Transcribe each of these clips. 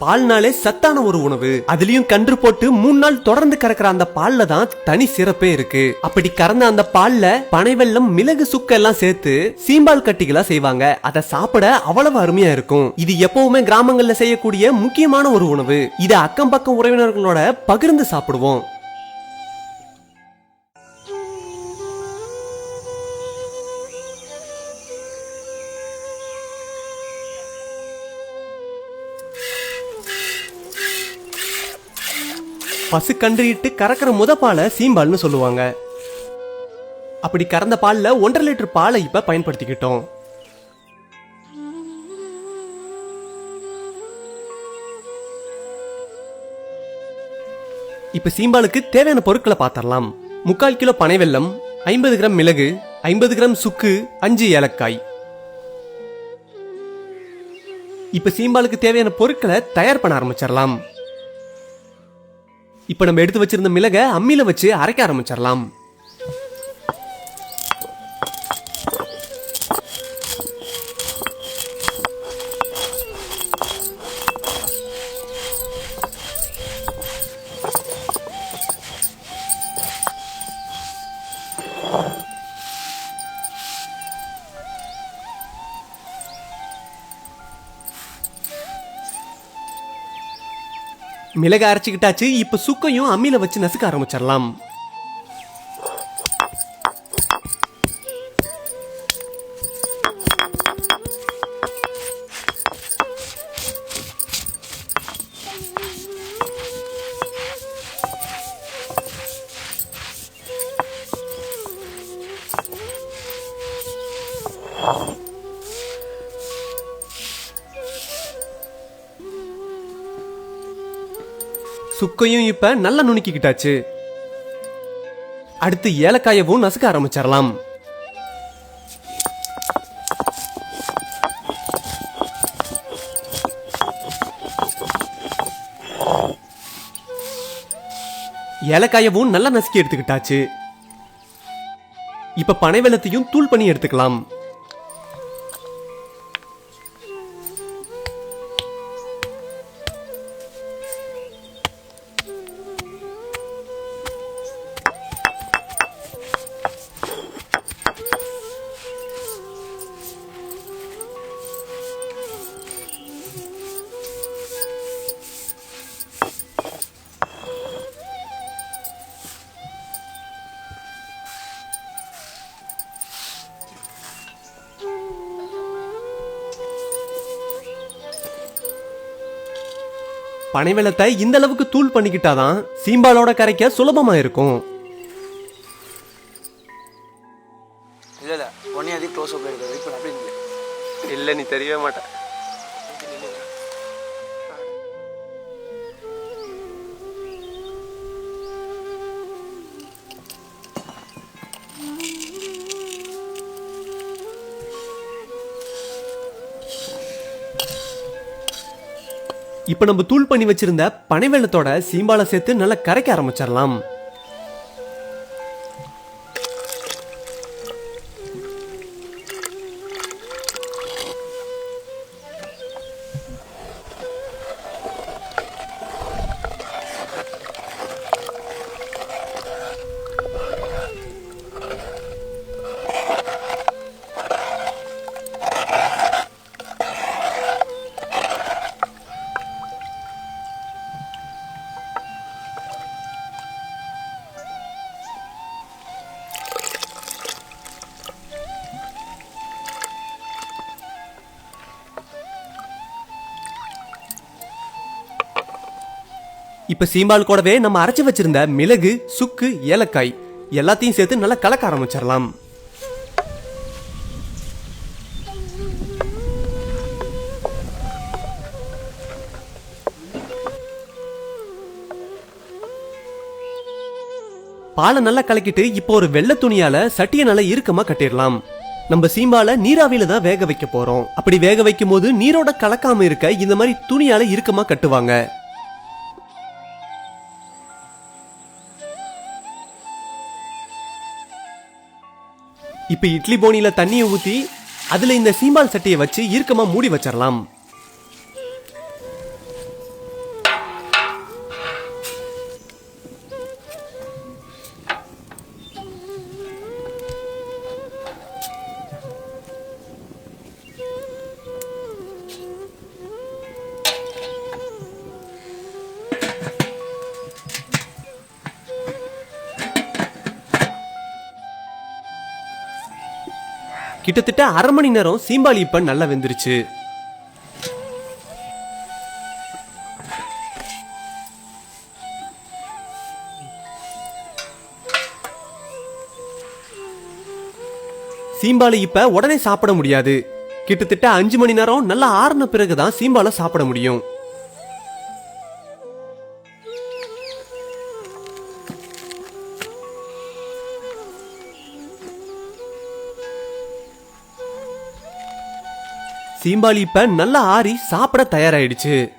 பால்னாலே சத்தான ஒரு உணவு. அதுலயும் கன்று போட்டு மூணு நாள் தொடர்ந்து கறக்கிற அந்த பால்ல தான் தனி சிறப்பே இருக்கு. அப்படி கறந்த அந்த பால்ல பனைவெல்லம் மிளகு சுக்க எல்லாம் சேர்த்து சீம்பால் கட்டிகளா செய்வாங்க. அதை சாப்பிட அவ்வளவு அருமையா இருக்கும். இது எப்பவுமே கிராமங்கள்ல செய்யக்கூடிய முக்கியமான ஒரு உணவு. இதை அக்கம் பக்கம் உறவினர்களோட பகிர்ந்து சாப்பிடுவோம். பசு கன்றுயிட்டு கறக்கிற முத பாலை சீம்பால்னு சொல்லுவாங்க. அப்படி கறந்த பாலில் ஒன்றரை லிட்டர் பாலை இப்போ பயன்படுத்திக்கிட்டோம். இப்போ சீம்பாலுக்கு தேவையான பொருட்களை பார்த்துடலாம் முக்கால் கிலோ பனை வெல்லம் ஐம்பது கிராம் மிளகு ஐம்பது கிராம் சுக்கு அஞ்சு ஏலக்காய். இப்போ சீம்பாலுக்கு தேவையான பொருட்களை தயார் பண்ண ஆரம்பிச்சிடலாம் இப்ப நம்ம எடுத்து வச்சிருந்த மிளகை அம்மியில வச்சு அரைக்க ஆரம்பிச்சிடலாம். மிளகை அரைச்சிக்கிட்டாச்சு இப்போ சுக்கையும் அம்மியில வச்சு நசுக்க ஆரம்பிச்சிடலாம். சுக்கையும் இப்ப நல்லா நுணுக்கிக்கிட்டாச்சு. அடுத்து ஏலக்காயவும் நசுக்க ஆரம்பிச்சிடலாம் ஏலக்காயவும் நல்லா நசுக்கி எடுத்துக்கிட்டாச்சு. இப்ப பனை வெள்ளத்தையும் தூள் பண்ணி எடுத்துக்கலாம். பனை வெல்லத்தை இந்த அளவுக்கு தூள் பண்ணிக்கிட்டாதான் சீம்பாலோட கரைக்க சுலபமா இருக்கும். இல்லை இல்லை. உடனே அதே க்ளோஸ் அப் எடுக்கிறது இப்போ அப்படி இல்லை இல்ல நீ தெரியவே மாட்ட. இப்ப நம்ம தூள் பண்ணி வச்சிருந்த பனைவெள்ளத்தோட சீம்பால சீம்பாலை சேர்த்து நல்லா கரைக்க ஆரம்பிச்சிடலாம். இப்போ சீம்பால் கூடவே நம்ம அரைச்சி வச்சிருந்த மிளகு சுக்கு ஏலக்காய் எல்லாத்தையும் சேர்த்து நல்லா கலக்க ஆரம்பிச்சிடலாம். பாலை நல்லா கலக்கிட்டு இப்போ ஒரு வெள்ளை துணியால சட்டியை நல்லா இறுக்கமா கட்டிடலாம். நம்ம சீம்பால நீராவியில தான் வேக வைக்க போறோம். அப்படி வேக வைக்கும் போது நீரோட கலக்காம இருக்க இந்த மாதிரி துணியால இறுக்கமா கட்டுவாங்க. இப்ப இட்லி போனியில் தண்ணியை ஊத்தி அதுல இந்த சீம்பால் சட்டியை வச்சு இறுக்கமா மூடி வச்சிடலாம் கிட்டத்தட்ட அரை மணி நேரம் சீம்பால் இப்ப நல்லா வெந்துருச்சு. சீம்பாலை இப்ப உடனே சாப்பிட முடியாது. கிட்டத்தட்ட அஞ்சு மணி நேரம் நல்லா ஆறுன பிறகுதான் சீம்பாலை சாப்பிட முடியும். சீம்பால் இப்ப நல்லா ஆறி சாப்பிட தயாராயிடுச்சு.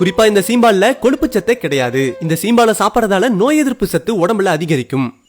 குறிப்பா இந்த சீம்பால்ல கொழுப்பு சத்தே கிடையாது. இந்த சீம்பாலை சாப்பிடறதால நோய் எதிர்ப்பு சத்து உடம்புல அதிகரிக்கும்.